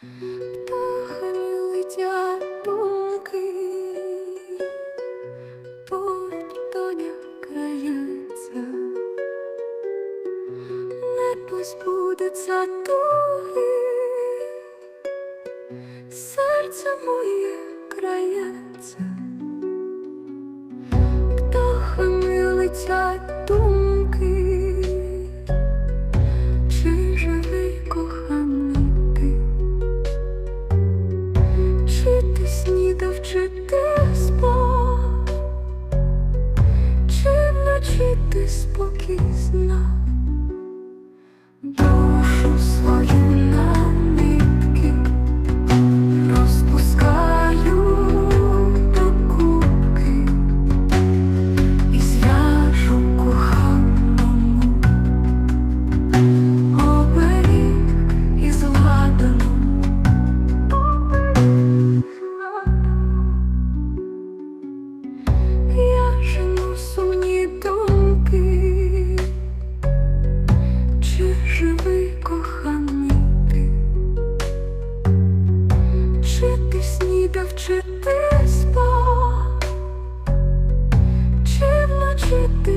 Птахами летять думки, Путь доня крається, не позбудеться туги, серце моє крається, птахами летять думки.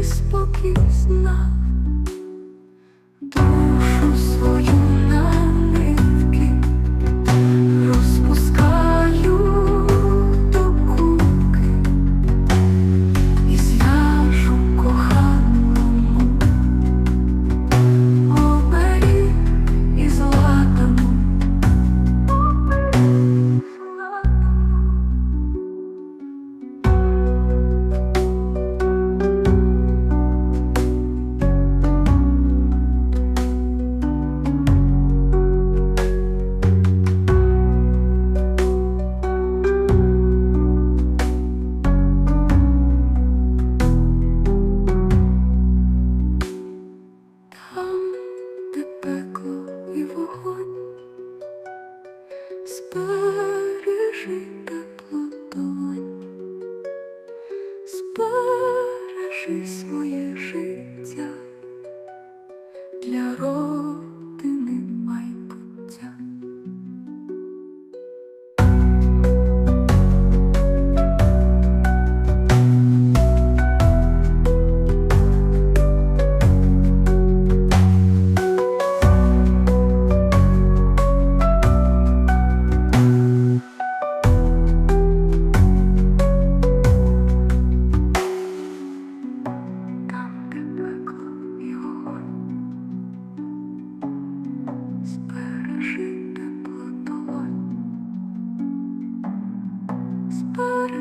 spokesman. Christmas.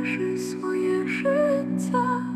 是错，也是赞。